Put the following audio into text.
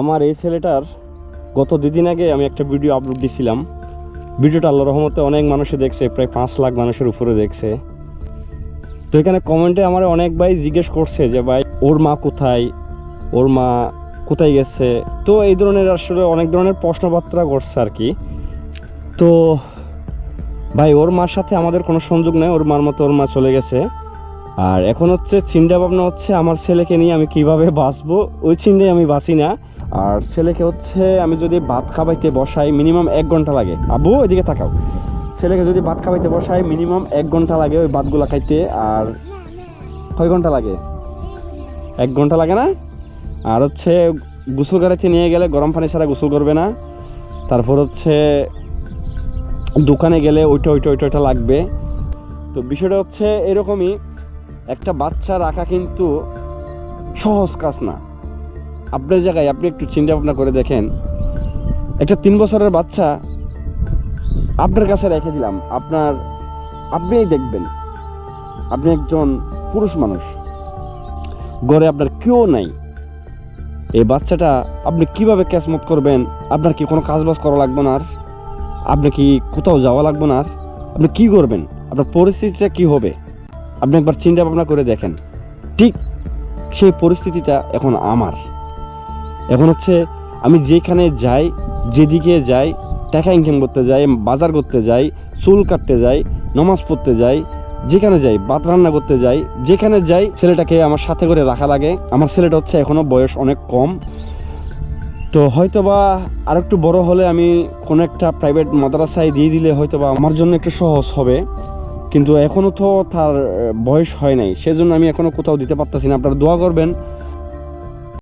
আমার এই ছেলেটার গত দুদিন আগে আমি একটা ভিডিও আপলোড দিছিলাম। ভিডিওটা আল্লাহ রহমতে অনেক মানুষে দেখছে, প্রায় পাঁচ লাখ মানুষের উপরে দেখছে। তো এখানে কমেন্টে আমার অনেক ভাই জিজ্ঞেস করছে যে, ভাই, ওর মা কোথায়? ওর মা কোথায় গেছে? তো এই ধরনের আসলে অনেক ধরনের প্রশ্নবার্তা করছে আর কি তো, ভাই, ওর মার সাথে আমাদের কোনো সংযোগ নেই, ওর মার মতো ওর মা চলে গেছে। আর এখন হচ্ছে, চিন্তা ভাবনা হচ্ছে, আমার ছেলেকে নিয়ে আমি কীভাবে বাঁচবো? ওই চিন্তায় আমি বাঁচি না। আর ছেলেকে হচ্ছে আমি যদি ভাত খাবাইতে বসাই মিনিমাম এক ঘণ্টা লাগে। আবু এদিকে তাকাও। ছেলেকে যদি ভাত খাবাইতে বসাই মিনিমাম এক ঘণ্টা লাগে ওই ভাতগুলা খাইতে, আর কয় ঘণ্টা লাগে? এক ঘণ্টা লাগে না? আর হচ্ছে গোসল করাইতে নিয়ে গেলে গরম পানি ছাড়া গোসল করবে না। তারপর হচ্ছে দোকানে গেলে ওইটা ওইটা ওইটা ওইটা লাগবে। তো বিষয়টা হচ্ছে এরকমই, একটা বাচ্চা রাখা কিন্তু সহজ কাজ না। আপনার জায়গায় আপনি একটু চিন্তা ভাবনা করে দেখেন। একটা তিন বছরের বাচ্চা আপনার কাছে রেখে দিলাম। আপনার, আপনিই দেখবেন। আপনি একজন পুরুষ মানুষ। ঘরে আপনার কেউ নাই। এই বাচ্চাটা আপনি কীভাবে ক্যাসমত করবেন? আপনার কি কোনো কাজ বাজ করা লাগবে না আর? আপনি কি কোথাও যাওয়া লাগবে না আর? আপনি কি করবেন? আপনার পরিস্থিতিটা কি হবে? আপনি একবার চিন্তা ভাবনা করে দেখেন। ঠিক সেই পরিস্থিতিটা এখন আমার। এখন হচ্ছে আমি যেখানে যাই, যেদিকে যাই, টাকা ইনকাম করতে যাই, বাজার করতে যাই, চুল কাটতে যাই, নমাজ পড়তে যাই, যেখানে যাই, ভাত রান্না করতে যাই, যেখানে যাই, ছেলেটাকে আমার সাথে করে রাখা লাগে। আমার ছেলেটা হচ্ছে এখনও বয়স অনেক কম। তো হয়তোবা আর একটু বড় হলে আমি কোনো একটা প্রাইভেট মাদ্রাসায় দিয়ে দিলে হয়তোবা আমার জন্য একটু সহজ হবে। কিন্তু এখনও তো তার বয়স হয় নাই, সেজন্য আমি এখনও কোথাও দিতে পারতেছি না। আপনারা দোয়া করবেন